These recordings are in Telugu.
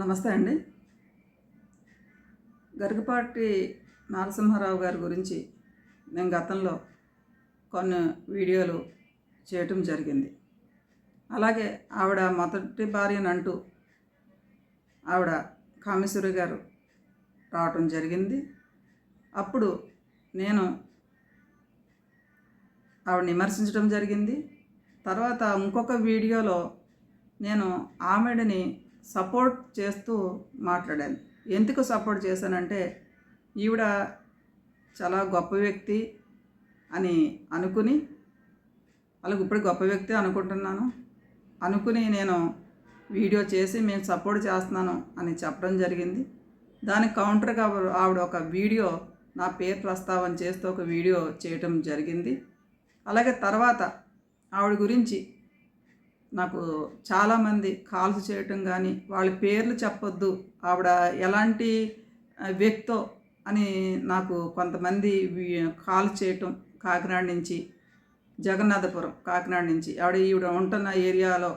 నమస్తే అండి. గరికపాటి నరసింహారావు గారి గురించి నేను గతంలో కొన్ని వీడియోలు చేయటం జరిగింది. అలాగే ఆవిడ మొదటి భార్యనంటూ ఆవిడ కామేశ్వరి గారు రావటం జరిగింది. అప్పుడు నేను ఆవిడ విమర్శించడం జరిగింది. తర్వాత ఇంకొక వీడియోలో నేను ఆమెడని సపోర్ట్ చేస్తూ మాట్లాడాను. ఎందుకు సపోర్ట్ చేశానంటే ఈవిడ చాలా గొప్ప వ్యక్తి అని అనుకుని అలాగే ఇప్పుడు గొప్ప వ్యక్తి అనుకుంటున్నాను. అనుకుని నేను వీడియో చేసి మేము సపోర్ట్ చేస్తున్నాను అని చెప్పడం జరిగింది. దానికి కౌంటర్గా ఆవిడ ఒక వీడియో నా పేరు ప్రస్తావన చేస్తూ ఒక వీడియో చేయటం జరిగింది. అలాగే తర్వాత ఆవిడ గురించి నాకు చాలామంది కాల్స్ చేయటం కానీ వాళ్ళ పేర్లు చెప్పొద్దు ఆవిడ ఎలాంటి వ్యక్తో అని నాకు కొంతమంది కాల్ చేయటం కాకినాడ నుంచి జగన్నాథపురం కాకినాడ నుంచి ఆవిడ ఈవిడ ఉంటున్న ఏరియాలో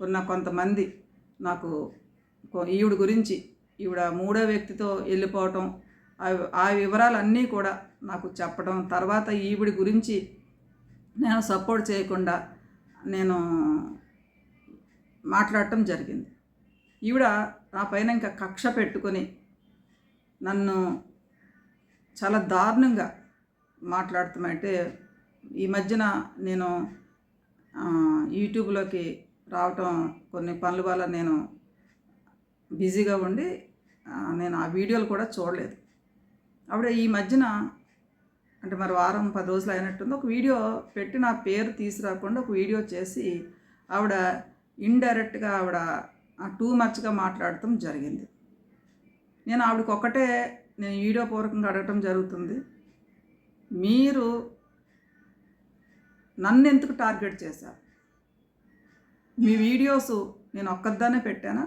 ఉన్న కొంతమంది నాకు ఈవిడ గురించి ఈవిడ మూడో వ్యక్తితో వెళ్ళిపోవటం ఆ- ఆ వివరాలన్నీ కూడా నాకు చెప్పడం తర్వాత ఈవిడ గురించి నేను సపోర్ట్ చేయకుండా నేను మాట్లాడటం జరిగింది. ఈవిడ నా పైన ఇంకా కక్ష పెట్టుకొని నన్ను చాలా దారుణంగా మాట్లాడుతామంటే ఈ మధ్యన నేను యూట్యూబ్లోకి రావటం కొన్ని పనుల వల్ల నేను బిజీగా ఉండి నేను ఆ వీడియోలు కూడా చూడలేదు. ఆవిడ ఈ మధ్యన అంటే మరి వారం పది రోజులు అయినట్టుంది ఒక వీడియో పెట్టి నా పేరు తీసుకురాకుండా ఒక వీడియో చేసి ఆవిడ ఇండైరెక్ట్గా ఆవిడ టూ మచ్గా మాట్లాడటం జరిగింది. నేను ఆవిడకి ఒక్కటే నేను వీడియో పూర్వకంగా అడగటం జరుగుతుంది. మీరు నన్ను ఎందుకు టార్గెట్ చేశారు? మీ వీడియోస్ నేను ఒక్కదానే పెట్టానా?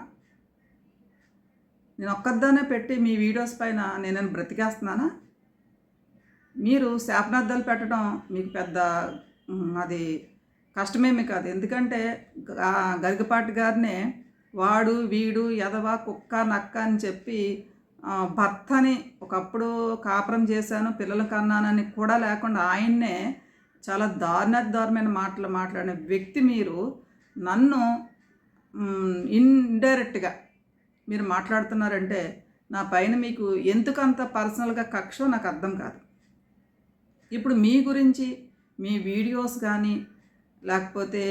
నేను ఒక్కదానే పెట్టి మీ వీడియోస్ పైన నేను బ్రతికేస్తున్నానా? మీరు శాపనార్థాలు పెట్టడం మీకు పెద్ద అది కష్టమేమి కాదు. ఎందుకంటే గరికపాటి గారినే వాడు వీడు ఎదవ కుక్క నక్క అని చెప్పి భర్తని ఒకప్పుడు కాపురం చేశాను పిల్లలు కన్నానని కూడా లేకుండా ఆయన్నే చాలా దారుణ దారుణమైన మాటలు మాట్లాడిన వ్యక్తి మీరు. నన్ను ఇండైరెక్ట్గా మీరు మాట్లాడుతున్నారంటే నా పైన మీకు ఎందుకంత పర్సనల్గా కక్షో నాకు అర్థం కాదు. ఇప్పుడు మీ గురించి మీ వీడియోస్ కానీ లేకపోతే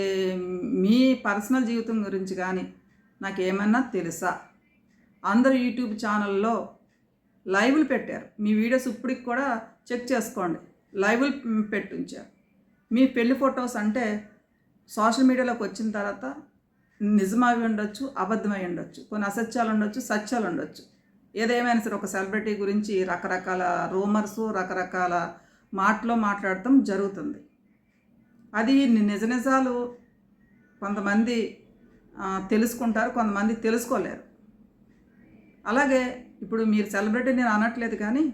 మీ పర్సనల్ జీవితం గురించి కానీ నాకు ఏమన్నా తెలుసా? అందరు యూట్యూబ్ ఛానల్లో లైవ్లు పెట్టారు. మీ వీడియోస్ ఇప్పటికి కూడా చెక్ చేసుకోండి. లైవ్లు పెట్టుంచారు. మీ పెళ్ళి ఫొటోస్ అంటే సోషల్ మీడియాలోకి వచ్చిన తర్వాత నిజమవి ఉండొచ్చు అబద్ధమై ఉండొచ్చు కొన్ని అసత్యాలు ఉండొచ్చు సత్యాలు ఉండొచ్చు. ఏదేమైనా సరే ఒక సెలబ్రిటీ గురించి రకరకాల రూమర్స్ రకరకాల మాటలో మాట్లాడటం జరుగుతుంది. అది నిజ నిజాలు కొంతమంది తెలుసుకుంటారు కొంతమంది తెలుసుకోలేరు. అలాగే ఇప్పుడు మీరు సెలబ్రిటీ నేను అనట్లేదు కానీ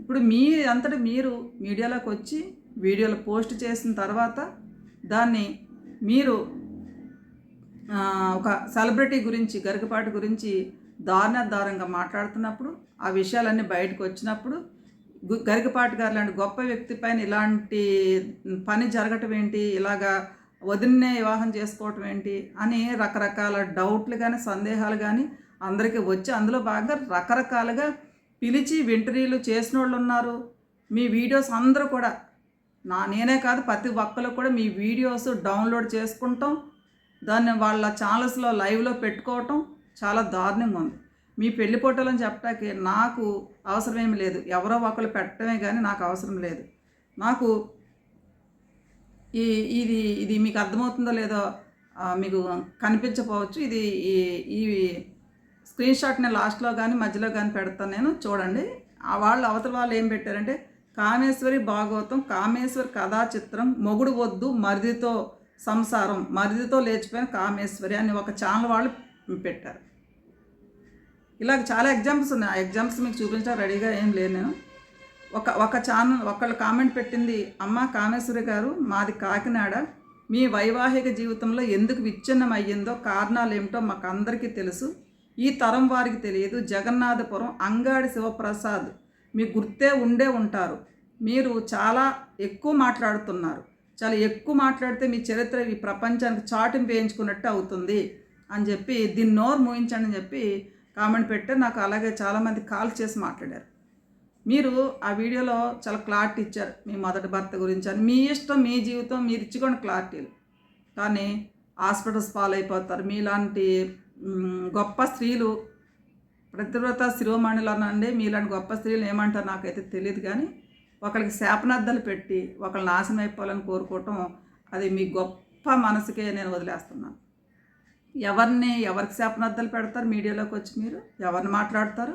ఇప్పుడు మీ అంతటి మీరు మీడియాలోకి వచ్చి వీడియోలు పోస్ట్ చేసిన తర్వాత దాన్ని మీరు ఒక సెలబ్రిటీ గురించి గరికపాటి గురించి దారుణ దారుణంగా మాట్లాడుతున్నప్పుడు ఆ విషయాలన్నీ బయటకు వచ్చినప్పుడు గరికపాటి గారు లాంటి గొప్ప వ్యక్తి పైన ఇలాంటి పని జరగటం ఏంటి? ఇలాగా వదిలినే వివాహం చేసుకోవటం ఏంటి? అని రకరకాల డౌట్లు కానీ సందేహాలు కానీ అందరికీ వచ్చి అందులో బాగా రకరకాలుగా పిలిచి వెంటరీలు చేసిన వాళ్ళు ఉన్నారు. మీ వీడియోస్ అందరూ కూడా. నా నేనే కాదు ప్రతి ఒక్కరు కూడా మీ వీడియోస్ డౌన్లోడ్ చేసుకుంటాం. దాన్ని వాళ్ళ ఛానల్స్లో లైవ్లో పెట్టుకోవటం చాలా దారుణంగా ఉంది. మీ పెళ్ళి ఫోటోలని చెప్పడానికి నాకు అవసరం లేదు. ఎవరో ఒకరు పెట్టడమే కానీ నాకు అవసరం లేదు. నాకు ఈ ఇది ఇది మీకు అర్థమవుతుందో లేదో మీకు కనిపించకపోవచ్చు. ఇది ఈ ఈ స్క్రీన్ షాట్ నేను లాస్ట్లో కానీ మధ్యలో కానీ పెడతాను నేను. చూడండి. ఆ వాళ్ళు అవతల వాళ్ళు ఏం పెట్టారంటే కామేశ్వరి భాగవతం కామేశ్వరి కథా చిత్రం మొగుడు వద్దు మరిదితో సంసారం మరిదితో లేచిపోయిన కామేశ్వరి అని ఒక ఛానల్ వాళ్ళు పెట్టారు. ఇలాగ చాలా ఎగ్జాంపుల్స్ ఉన్నాయి. ఆ ఎగ్జాంపుల్స్ మీకు చూపించడం రెడీగా ఏం లేదు నేను. ఒక ఒక ఛానల్ ఒకళ్ళు కామెంట్ పెట్టింది అమ్మ కామేశ్వరి గారు మాది కాకినాడ. మీ వైవాహిక జీవితంలో ఎందుకు విచ్ఛిన్నం అయ్యిందో కారణాలు ఏమిటో మాకు అందరికీ తెలుసు. ఈ తరం వారికి తెలియదు. జగన్నాథపురం అంగాడి శివప్రసాద్ మీ గుర్తే ఉండే ఉంటారు. మీరు చాలా ఎక్కువ మాట్లాడుతున్నారు. చాలా ఎక్కువ మాట్లాడితే మీ చరిత్ర ఈ ప్రపంచానికి చాటింపు వేయించుకున్నట్టు అవుతుంది అని చెప్పి దీన్ని నోరు మూయించండి అని చెప్పి కామెంట్ పెట్టే నాకు అలాగే చాలామంది కాల్ చేసి మాట్లాడారు. మీరు ఆ వీడియోలో చాలా క్లారిటీ ఇచ్చారు. మీ మొదటి భర్త గురించి అని. మీ ఇష్టం మీ జీవితం మీరు ఇచ్చుకోండి క్లారిటీలు. కానీ హాస్పిటల్స్ పాలైపోతారు. మీలాంటి గొప్ప స్త్రీలు ప్రతివ్రత శిరోమణులు అనండి మీలాంటి గొప్ప స్త్రీలు ఏమంటారు నాకైతే తెలియదు కానీ ఒకరికి శాపనార్థాలు పెట్టి ఒకళ్ళు నాశనం అయిపోవాలని కోరుకోవటం అది మీ గొప్ప మనసుకే నేను వదిలేస్తున్నాను. ఎవరిని ఎవరికి శాపనార్థాలు పెడతారు? మీడియాలోకి వచ్చి మీరు ఎవరిని మాట్లాడతారు?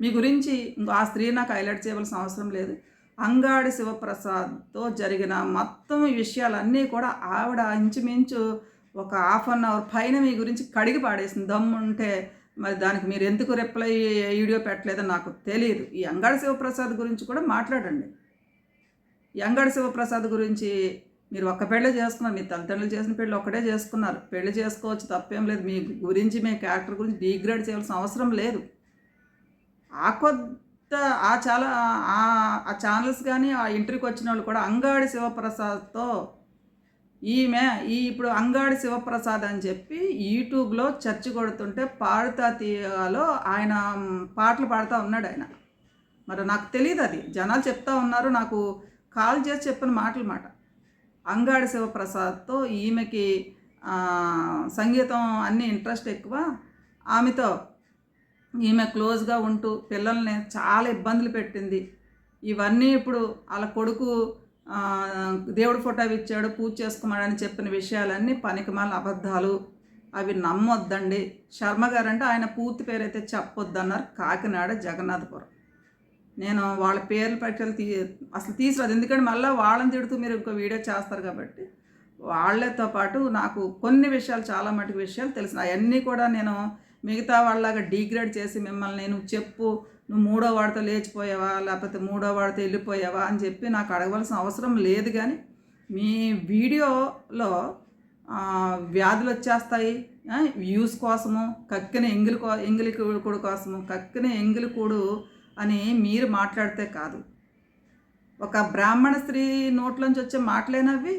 మీ గురించి ఇంకో ఆ స్త్రీ నాకు హైలైట్ చేయవలసిన అవసరం లేదు. అంగాడి శివప్రసాద్తో జరిగిన మొత్తం విషయాలన్నీ కూడా ఆవిడ ఇంచుమించు ఒక హాఫ్ అన్ అవర్ పైన మీ గురించి కడిగి పాడేసింది. దమ్ముంటే మరి దానికి మీరు ఎందుకు రిప్లై వీడియో పెట్టలేదో నాకు తెలియదు ఈ అంగాడి శివప్రసాద్ గురించి కూడా మాట్లాడండి. ఎంగడ శివప్రసాద్ గురించి మీరు ఒక్క పెళ్ళే చేసుకున్నారు మీ తల్లిదండ్రులు చేసిన పెళ్ళి ఒక్కటే చేసుకున్నారు. పెళ్ళి చేసుకోవచ్చు తప్పేం లేదు. మీ గురించి మీ క్యారెక్టర్ గురించి డీగ్రేడ్ చేయాల్సిన అవసరం లేదు. ఆ కొత్త ఆ చాలా ఆ- ఛానల్స్ కానీ ఆ ఇంటర్వ్యూకి వచ్చిన వాళ్ళు కూడా అంగాడి శివప్రసాద్తో ఈమె ఈ ఇప్పుడు అంగాడి శివప్రసాద్ అని చెప్పి యూట్యూబ్లో చర్చ కొడుతుంటే పాడుతా తీయలో ఆయన పాటలు పాడుతూ ఉన్నాడు ఆయన. మరి నాకు తెలియదు అది జనాలు చెప్తా ఉన్నారు నాకు కాల్ చేసి చెప్పిన మాటలు మాట. అంగాడి శివప్రసాద్తో ఈమెకి సంగీతం అన్ని ఇంట్రెస్ట్ ఎక్కువ. ఆమెతో ఈమె క్లోజ్గా ఉంటూ పిల్లల్ని చాలా ఇబ్బందులు పెట్టింది. ఇవన్నీ ఇప్పుడు వాళ్ళ కొడుకు దేవుడు దేవుడి ఫోటో ఇచ్చాడు పూజ చేసుకోమని చెప్పిన విషయాలన్నీ పనికిమాల అబద్ధాలు. అవి నమ్మొద్దండి. శర్మ గారు అంటే ఆయన పూర్తి పేరు అయితే చెప్పొద్దన్నారు కాకినాడ జగన్నాథపురం. నేను వాళ్ళ పేర్లు పట్టికలు తీ అసలు తీసుకురాదు ఎందుకంటే మళ్ళీ వాళ్ళని తిడుతూ మీరు ఇంకో వీడియో చేస్తారు కాబట్టి వాళ్ళతో పాటు నాకు కొన్ని విషయాలు చాలా మటుకు విషయాలు తెలిసిన అవన్నీ కూడా నేను మిగతా వాళ్ళలాగా డీగ్రేడ్ చేసి మిమ్మల్ని నేను చెప్పు నువ్వు మూడో వాడితో లేచిపోయావా లేకపోతే మూడో వాడితో వెళ్ళిపోయావా అని చెప్పి నాకు అడగవలసిన అవసరం లేదు కానీ మీ వీడియోలో వ్యాధులు వచ్చేస్తాయి వ్యూస్ కోసము కక్కిన ఎంగిలి కో ఎంగిలి కూడు కోసము కక్కిన ఎంగిలి కూడు అని మీరు మాట్లాడితే కాదు. ఒక బ్రాహ్మణ స్త్రీ నోట్లోంచి వచ్చే మాటలేనవి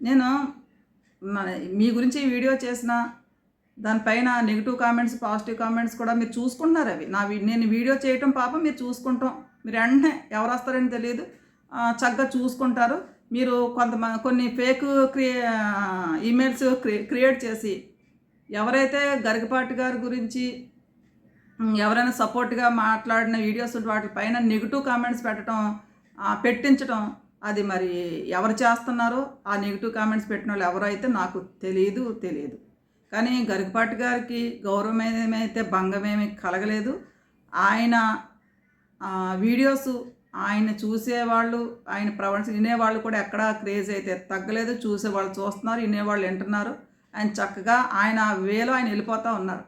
నేను మీ గురించి ఈ వీడియో చేసిన దానిపైన నెగిటివ్ కామెంట్స్ పాజిటివ్ కామెంట్స్ కూడా మీరు చూసుకుంటున్నారు అవి. నా నేను వీడియో చేయటం పాపం మీరు చూసుకుంటాం. మీరు వెంటనే ఎవరు వస్తారని తెలియదు చక్కగా చూసుకుంటారు. మీరు కొంతమంది కొన్ని ఫేక్ క్రియే ఈమెయిల్స్ క్రి క్రియేట్ చేసి ఎవరైతే గరికపాటి గారి గురించి ఎవరైనా సపోర్ట్గా మాట్లాడిన వీడియోస్ వాటిపైన నెగిటివ్ కామెంట్స్ పెట్టడం పెట్టించడం అది మరి ఎవరు చేస్తున్నారో ఆ నెగిటివ్ కామెంట్స్ పెట్టిన వాళ్ళు ఎవరైతే నాకు తెలియదు తెలియదు కానీ గరికపాటి గారికి గౌరవమేమైతే భంగమేమి కలగలేదు. ఆయన వీడియోస్ ఆయన చూసేవాళ్ళు ఆయన ప్రవచ వినేవాళ్ళు కూడా ఎక్కడా క్రేజ్ అయితే తగ్గలేదు. చూసేవాళ్ళు చూస్తున్నారు వినేవాళ్ళు వింటున్నారు. ఆయన చక్కగా ఆయన వేలో ఆయన వెళ్ళిపోతూ ఉన్నారు.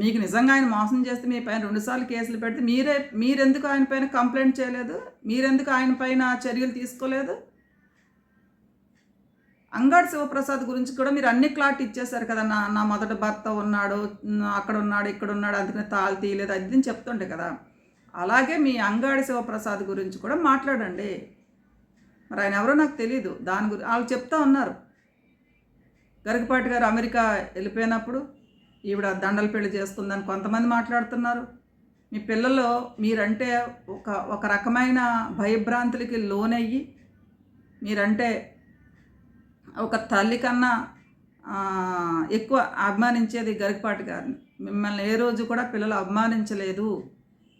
మీకు నిజంగా ఆయన మోసం చేస్తే మీ పైన రెండుసార్లు కేసులు పెడితే మీరే మీరెందుకు ఆయన పైన కంప్లైంట్ చేయలేదు? మీరెందుకు ఆయన పైన చర్యలు తీసుకోలేదు? అంగాడి శివప్రసాద్ గురించి కూడా మీరు అన్ని క్లాట్ ఇచ్చేశారు కదా. నా నా మొదటి భర్త ఉన్నాడు అక్కడ ఉన్నాడు ఇక్కడ ఉన్నాడు అందుకని తాళి తీయలేదు అది చెప్తుండే కదా. అలాగే మీ అంగాడి శివప్రసాద్ గురించి కూడా మాట్లాడండి. మరి ఆయన ఎవరో నాకు తెలియదు దాని గురించి వాళ్ళు చెప్తా ఉన్నారు. గరికపాటి గారు అమెరికా వెళ్ళిపోయినప్పుడు ఈవిడ దండలు పెళ్ళి చేసుకుందని కొంతమంది మాట్లాడుతున్నారు. మీ పిల్లలు మీరంటే ఒక ఒక రకమైన భయభ్రాంతులకి లోనయ్యి మీరంటే ఒక తల్లి కన్నా ఎక్కువ అభిమానించేది గరికపాటి గారిని. మిమ్మల్ని ఏ రోజు కూడా పిల్లలు అభిమానించలేదు.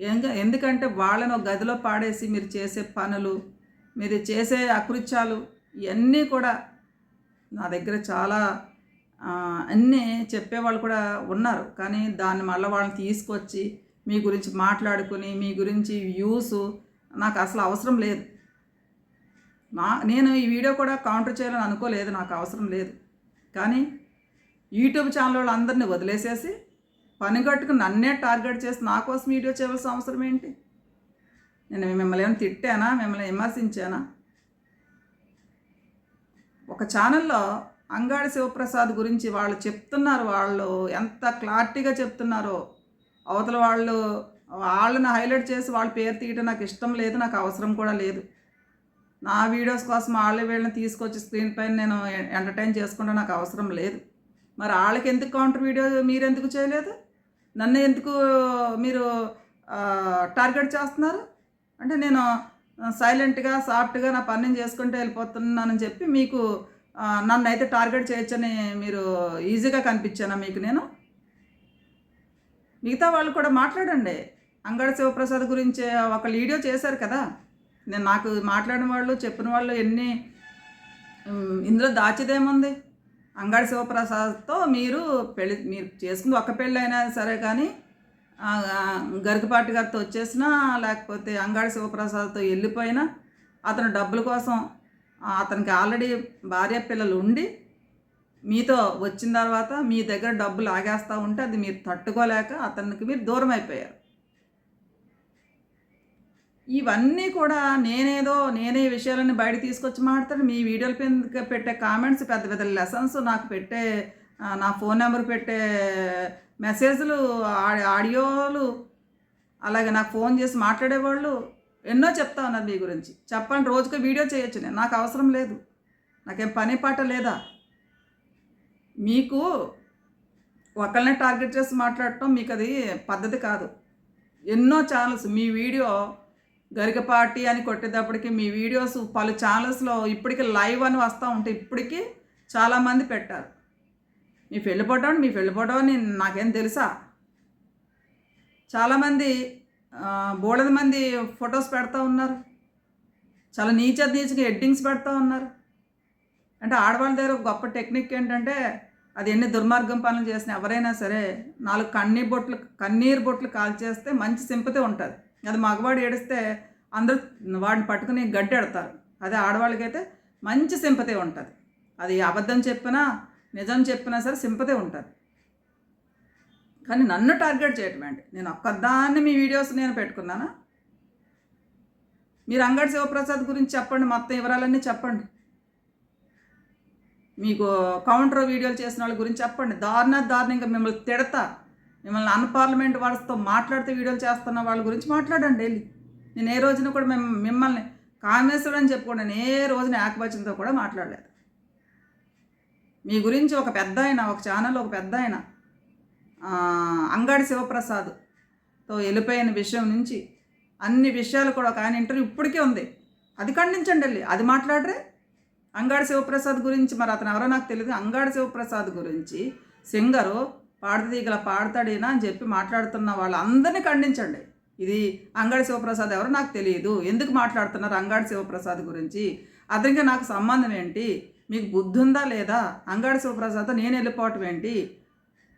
ఎంగ ఎందుకంటే వాళ్ళను గదిలో పాడేసి మీరు చేసే పనులు మీరు చేసే అకృత్యాలు ఇవన్నీ కూడా నా దగ్గర చాలా అన్నీ చెప్పేవాళ్ళు కూడా ఉన్నారు. కానీ దాన్ని మళ్ళీ వాళ్ళని తీసుకొచ్చి మీ గురించి మాట్లాడుకుని మీ గురించి వ్యూస్ నాకు అసలు అవసరం లేదు. నా నేను ఈ వీడియో కూడా కౌంటర్ చేయాలని అనుకోలేదు నాకు అవసరం లేదు. కానీ యూట్యూబ్ ఛానల్ వాళ్ళందరినీ వదిలేసేసి వదిలేసేసి పనిగట్టుకు నన్నే టార్గెట్ చేసి నా కోసం వీడియో చేయవలసిన అవసరం ఏంటి? నేను మిమ్మల్ని ఏమైనా తిట్టానా? మిమ్మల్ని విమర్శించానా? ఒక ఛానల్లో అంగాడి శివప్రసాద్ గురించి వాళ్ళు చెప్తున్నారు వాళ్ళు ఎంత క్లారిటీగా చెప్తున్నారో. అవతల వాళ్ళు వాళ్ళని హైలైట్ చేసి వాళ్ళ పేరు తీయటం నాకు ఇష్టం లేదు నాకు అవసరం కూడా లేదు. నా వీడియోస్ కోసం వాళ్ళ వీళ్ళని తీసుకొచ్చి స్క్రీన్ పైన నేను ఎంటర్టైన్ చేసుకుంటే నాకు అవసరం లేదు. మరి వాళ్ళకి ఎందుకు కౌంటర్ వీడియో మీరు ఎందుకు చేయలేదు? నన్ను ఎందుకు మీరు టార్గెట్ చేస్తున్నారు? అంటే నేను సైలెంట్గా సాఫ్ట్గా నా పని చేసుకుంటూ వెళ్ళిపోతున్నానని చెప్పి మీకు నన్ను అయితే టార్గెట్ చేయొచ్చని మీరు ఈజీగా కనిపించానా మీకు నేను? మిగతా వాళ్ళు కూడా మాట్లాడండి. అంగడి శివప్రసాద్ గురించి ఒక వీడియో చేశారు కదా. నేను నాకు మాట్లాడిన వాళ్ళు చెప్పిన వాళ్ళు ఎన్ని ఇందులో దాచిదేముంది? అంగడి శివప్రసాద్తో మీరు పెళ్ళి మీరు చేసుకుంది ఒక పెళ్ళి అయినా సరే కానీ గరికపాటి గారితో వచ్చేసినా లేకపోతే అంగాడి శివప్రసాద్తో వెళ్ళిపోయినా అతను డబ్బుల కోసం అతనికి ఆల్రెడీ భార్య పిల్లలు ఉండి మీతో వచ్చిన తర్వాత మీ దగ్గర డబ్బులు ఆగేస్తూ ఉంటే అది మీరు తట్టుకోలేక అతనికి మీరు దూరం అయిపోయారు. ఇవన్నీ కూడా నేనేదో నేనే విషయాలన్నీ బయట తీసుకొచ్చి మాట్లాడతాను మీ వీడియోల మీద పెట్టే కామెంట్స్ పెద్ద పెద్ద లెసన్స్ నాకు పెట్టే నా ఫోన్ నెంబర్ పెట్టే మెసేజ్లు ఆడియోలు అలాగే నాకు ఫోన్ చేసి మాట్లాడేవాళ్ళు ఎన్నో చెప్తా ఉన్నారు మీ గురించి. చెప్పండి రోజుకు వీడియో చేయొచ్చు నేను. నాకు అవసరం లేదు. నాకేం పని పాట లేదా? మీకు ఒకళ్ళనే టార్గెట్ చేసి మాట్లాడటం మీకు అది పద్ధతి కాదు. ఎన్నో ఛానల్స్ మీ వీడియో గరికపాటి అని కొట్టేటప్పటికి మీ వీడియోస్ పలు ఛానల్స్లో ఇప్పటికి లైవ్ అని వస్తూ ఉంటే ఇప్పటికీ చాలామంది పెట్టారు. మీ పెళ్ళి మీ పెళ్ళి అని నాకేం తెలుసా? చాలామంది ఆ, మంది ఫొటోస్ పెడతా ఉన్నారు. చాలా నీచ నీచగా ఎడ్డింగ్స్ పెడతా ఉన్నారు. అంటే ఆడవాళ్ళ దగ్గర గొప్ప టెక్నిక్ ఏంటంటే అది ఎన్ని దుర్మార్గం పనులు చేసిన ఎవరైనా సరే నాలుగు కన్నీ బొట్లు కన్నీరు బొట్లు కాల్చేస్తే మంచి సింపతి ఉంటుంది. అది మగవాడు ఏడిస్తే అందరూ వాడిని పట్టుకుని గడ్డెడతారు అదే ఆడవాళ్ళకైతే మంచి సింపతి ఉంటుంది. అది అబద్ధం చెప్పినా నిజం చెప్పినా సరే సింపతి ఉంటుంది. కానీ నన్ను టార్గెట్ చేయటం ఏంటి? నేను ఒక్కదాన్ని మీ వీడియోస్ నేను పెట్టుకున్నానా? మీరు అంగడి శివప్రసాద్ గురించి చెప్పండి మొత్తం వివరాలన్నీ చెప్పండి. మీకు కౌంటర్ వీడియోలు చేసిన వాళ్ళ గురించి చెప్పండి. దారుణ దారుణంగా మిమ్మల్ని తిడతా మిమ్మల్ని అన్పార్లమెంట్ వాళ్ళతో మాట్లాడితే వీడియోలు చేస్తున్న వాళ్ళ గురించి మాట్లాడండి వెళ్ళి. నేను ఏ రోజున కూడా మిమ్మ మిమ్మల్ని కామేశ్వరుడు అని చెప్పుకోండి. నేను ఏ రోజున ఏకవచనంతో కూడా మాట్లాడలేదు. మీ గురించి ఒక పెద్ద ఆయన ఒక ఛానల్ ఒక పెద్ద అంగాడి శివప్రసాద్తో వెళ్ళిపోయిన విషయం నుంచి అన్ని విషయాలు కూడా ఒక ఆయన ఇంటర్వ్యూ ఇప్పటికే ఉంది. అది ఖండించండి వెళ్ళి. అది మాట్లాడరే. అంగాడి శివప్రసాద్ గురించి మరి అతను ఎవరో నాకు తెలియదు అంగాడి శివప్రసాద్ గురించి సింగరు పాడతీగల పాడతాడేనా అని చెప్పి మాట్లాడుతున్న వాళ్ళందరినీ ఖండించండి. ఇది అంగాడి శివప్రసాద్ ఎవరో నాకు తెలియదు ఎందుకు మాట్లాడుతున్నారు అంగాడి శివప్రసాద్ గురించి? అతనికి నాకు సంబంధం ఏంటి? మీకు బుద్ధి ఉందా లేదా? అంగాడి శివప్రసాద్ నేను వెళ్ళిపోవటం ఏంటి?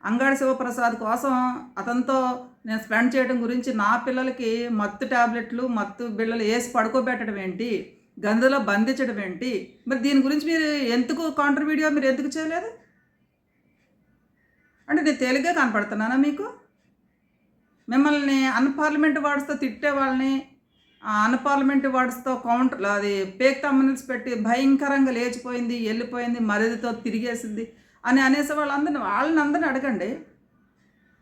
అంగాడి శివప్రసాద్ కోసం అతనితో నేను స్పెండ్ చేయడం గురించి నా పిల్లలకి మత్తు ట్యాబ్లెట్లు మత్తు బిళ్ళలు వేసి పడుకోబెట్టడం ఏంటి? గంధలో బంధించడం ఏంటి? మరి దీని గురించి మీరు ఎందుకు కౌంటర్ వీడియో మీరు ఎందుకు చేయలేదు? అంటే నేను తేలిగ్గా కనపడుతున్నానా మీకు? మిమ్మల్ని అన్పార్లమెంట్ వార్డ్స్తో తిట్టే వాళ్ళని అన్పార్లమెంట్ వార్డ్స్తో కౌంటర్ అది పేక్ తమ్మనిల్స్ పెట్టి భయంకరంగా లేచిపోయింది వెళ్ళిపోయింది మరిదితో తిరిగేసింది. అని అనేసి వాళ్ళందరిని వాళ్ళని అందరిని అడగండి.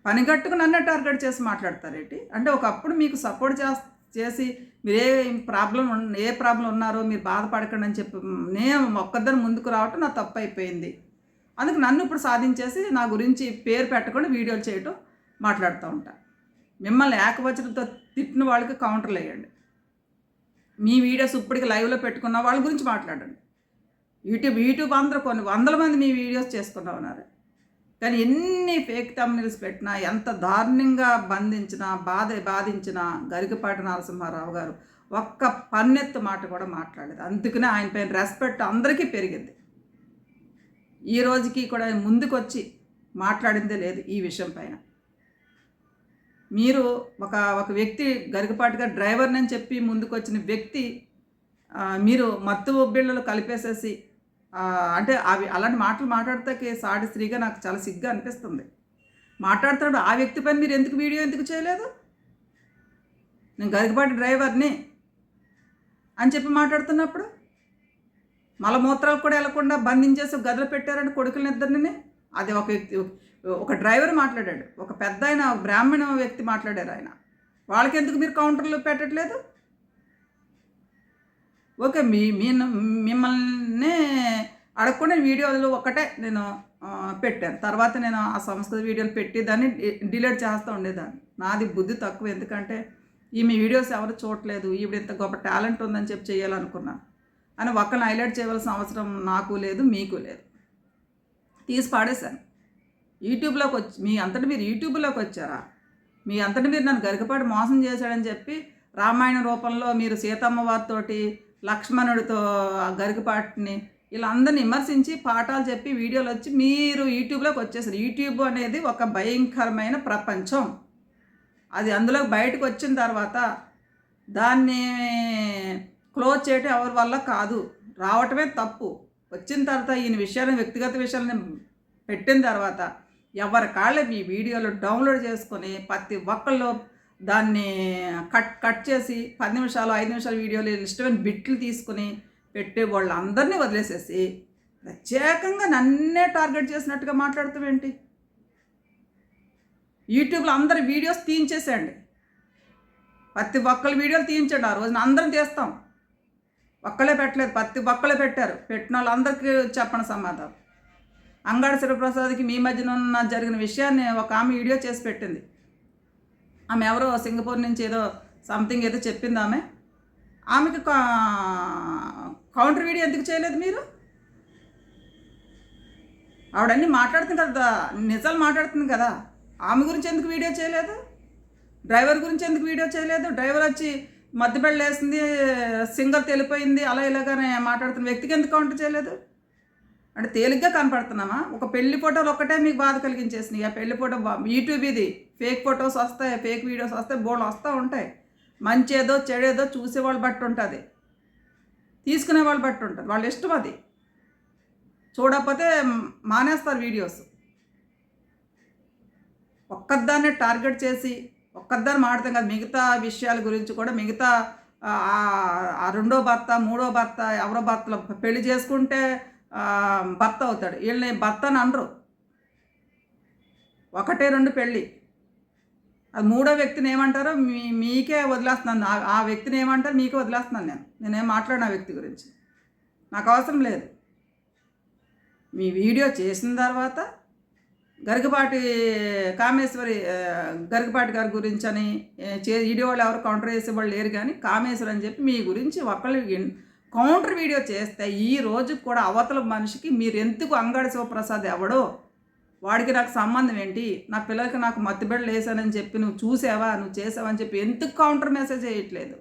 పనిగట్టుకు నన్నే టార్గెట్ చేసి మాట్లాడతారేంటి? అంటే ఒకప్పుడు మీకు సపోర్ట్ చే చేసి మీరు ఏ ప్రాబ్లం ఉన్- ఏ ప్రాబ్లం ఉన్నారో మీరు బాధపడకండి అని చెప్పి నేను ఒక్కద్దరు ముందుకు రావటం నా తప్పు అయిపోయింది. అందుకు నన్ను ఇప్పుడు సాధించేసి నా గురించి పేరు పెట్టకుండా వీడియోలు చేయటం మాట్లాడుతూ ఉంటా. మిమ్మల్ని ఏకవచనంతో తిట్టిన వాళ్ళకి కౌంటర్లు వేయండి. మీ వీడియోస్ ఇప్పటికి లైవ్లో పెట్టుకున్న వాళ్ళ గురించి మాట్లాడండి. యూట్యూబ్ యూట్యూబ్ అందరూ కొన్ని వందల మంది మీ వీడియోస్ చేసుకుంటా ఉన్నారు. కానీ ఎన్ని ఫేక్ తమ్నిల్స్ పెట్టినా ఎంత దారుణంగా బంధించినా బాధ బాధించినా గరికపాటి నరసింహారావు గారు ఒక్క పన్నెత్తు మాట కూడా మాట్లాడలేదు. అందుకనే ఆయన పైన రెస్పెక్ట్ అందరికీ పెరిగింది. ఈ రోజుకి కూడా ముందుకొచ్చి మాట్లాడిందే లేదు ఈ విషయం పైన. మీరు ఒక ఒక వ్యక్తి గరికపాటిగా డ్రైవర్ని చెప్పి ముందుకొచ్చిన వ్యక్తి మీరు మత్తు బిళ్ళలు కలిపేసేసి అంటే అవి అలాంటి మాటలు మాట్లాడితే సాటి స్త్రీగా నాకు చాలా సిగ్గా అనిపిస్తుంది. మాట్లాడుతున్నాడు ఆ వ్యక్తి పైన మీరు ఎందుకు వీడియో ఎందుకు చేయలేదు? నేను గరికపాటి డ్రైవర్ని అని చెప్పి మాట్లాడుతున్నప్పుడు మలమూత్రాలు కూడా వెళ్ళకుండా బంధించేసి గదిలో పెట్టారని కొడుకులని ఇద్దరిని? అది ఒక వ్యక్తి ఒక డ్రైవర్ మాట్లాడాడు. ఒక పెద్ద ఆయన బ్రాహ్మణ వ్యక్తి మాట్లాడారు ఆయన. వాళ్ళకి ఎందుకు మీరు కౌంటర్లో పెట్టట్లేదు? ఓకే మీ మీ మిమ్మల్ని అడగకుండా వీడియోలు ఒకటే నేను పెట్టాను. తర్వాత నేను ఆ సంస్కృత వీడియోలు పెట్టి దాన్ని డిలీట్ చేస్తూ ఉండేదాన్ని. నాది బుద్ధి తక్కువ. ఎందుకంటే ఈ మీ వీడియోస్ ఎవరు చూడట్లేదు. ఈవిడ ఇంత గొప్ప టాలెంట్ ఉందని చెప్పి చేయాలనుకున్నాను అని ఒక్కరిని హైలైట్ చేయవలసిన అవసరం నాకు లేదు మీకు లేదు. తీసి పాడేశాను. యూట్యూబ్లోకి వచ్చి మీ అంతటి మీరు యూట్యూబ్లోకి వచ్చారా? మీ అంతటి మీరు నన్ను గరికపాటి మోసం చేశాడని చెప్పి రామాయణ రూపంలో మీరు సీతమ్మ వారితోటి లక్ష్మణుడితో ఆ గరికపాటిని వీళ్ళందరిని విమర్శించి పాఠాలు చెప్పి వీడియోలు వచ్చి మీరు యూట్యూబ్లోకి వచ్చేసారు. యూట్యూబ్ అనేది ఒక భయంకరమైన ప్రపంచం. అది అందులో బయటకు వచ్చిన తర్వాత దాన్ని క్లోజ్ చేయటం ఎవరి వల్ల కాదు. రావటమే తప్పు. వచ్చిన తర్వాత ఈయన విషయాన్ని వ్యక్తిగత విషయాలని పెట్టిన తర్వాత ఎవరి కాళ్ళ మీ వీడియోలు డౌన్లోడ్ చేసుకొని ప్రతి ఒక్కళ్ళు దాన్ని కట్ కట్ చేసి పది నిమిషాలు ఐదు నిమిషాలు వీడియోలు ఇష్టమైన బిట్లు తీసుకుని పెట్టే వాళ్ళందరినీ వదిలేసేసి ప్రత్యేకంగా నన్నే టార్గెట్ చేసినట్టుగా మాట్లాడుతావేంటి యూట్యూబ్లో అందరి వీడియోస్ తీయించేసేయండి. ప్రతి ఒక్కరి వీడియోలు తీయించండి. ఆ రోజున అందరం తీస్తాం. ఒక్కలే పెట్టలేదు. ప్రతి ఒక్కలే పెట్టారు. పెట్టిన వాళ్ళందరికీ చెప్పండి సమాధానం. అంగాడి శివప్రసాద్కి మీ మధ్యన జరిగిన విషయాన్ని ఒక ఆమె వీడియో చేసి పెట్టింది. ఆమె ఎవరో సింగపూర్ నుంచి ఏదో సంథింగ్ ఏదో చెప్పింది ఆమె. ఆమెకి కా- కౌంటర్ వీడియో ఎందుకు చేయలేదు మీరు? ఆవిడన్నీ మాట్లాడుతుంది కదా నిజాలు మాట్లాడుతుంది కదా. ఆమె గురించి ఎందుకు వీడియో చేయలేదు? డ్రైవర్ గురించి ఎందుకు వీడియో చేయలేదు? డ్రైవర్ వచ్చి మధ్యబెళ్ళేసింది సింగర్ తెలిపోయింది అలా ఇలాగానే మాట్లాడుతున్న వ్యక్తికి ఎందుకు కౌంటర్ చేయలేదు? అంటే తేలిగ్గా కనపడుతున్నామా? ఒక పెళ్ళి ఫోటోలు ఒక్కటే మీకు బాధ కలిగించేసినాయి. ఆ పెళ్ళి ఫోటో యూట్యూబ్ ఇది. ఫేక్ ఫొటోస్ వస్తాయి ఫేక్ వీడియోస్ వస్తాయి బోర్డు వస్తూ ఉంటాయి. మంచేదో చెడేదో చూసేవాళ్ళు బట్టి ఉంటుంది. తీసుకునే వాళ్ళు బట్టి ఉంటుంది. వాళ్ళ ఇష్టం అది. చూడకపోతే మానేస్తారు వీడియోస్. ఒక్కదాన్ని టార్గెట్ చేసి ఒక్కదాన్ని మాడతాం కదా. మిగతా విషయాల గురించి కూడా మిగతా ఆ, రెండో భర్త మూడో భర్త ఎవరో భర్తలు పెళ్ళి చేసుకుంటే భర్త అవుతాడు. వీళ్ళని భర్త అని అనరు. ఒకటే రెండు పెళ్ళి. అది మూడో వ్యక్తిని ఏమంటారో మీ మీకే వదిలేస్తున్నాను. ఆ- ఆ వ్యక్తిని ఏమంటారు? మీకే వదిలేస్తున్నాను నేను. నేనేం మాట్లాడిన ఆ వ్యక్తి గురించి. నాకు అవసరం లేదు. మీ వీడియో చేసిన తర్వాత గరికపాటి కామేశ్వరి గరికపాటి గారి గురించి అని చే వీడియో వాళ్ళు ఎవరు కౌంటర్ చేసే వాళ్ళు లేరు కానీ కామేశ్వరి అని చెప్పి మీ గురించి ఒకళ్ళు కౌంటర్ వీడియో చేస్తే ఈ రోజు కూడా అవతల మనిషికి మీరు ఎందుకు అంగాడి శివప్రసాద్ ఎవడో వాడికి నాకు సంబంధం ఏంటి? నా పిల్లలకి నాకు మత్తిబిడ్డలు వేసానని చెప్పి నువ్వు చూసావా? నువ్వు చేసావా అని చెప్పి ఎందుకు కౌంటర్ మెసేజ్ చేయట్లేదు?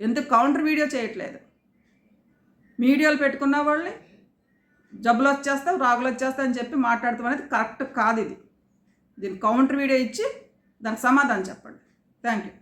ఎందుకు కౌంటర్ వీడియో చేయట్లేదు? మీడియాలు పెట్టుకున్న వాళ్ళని జబ్బులు వచ్చేస్తావు రాగులు వచ్చేస్తావు అని చెప్పి మాట్లాడతాం అనేది కరెక్ట్ కాదు ఇది. దీనికి కౌంటర్ వీడియో ఇచ్చి దానికి సమాధానం చెప్పండి. Thank you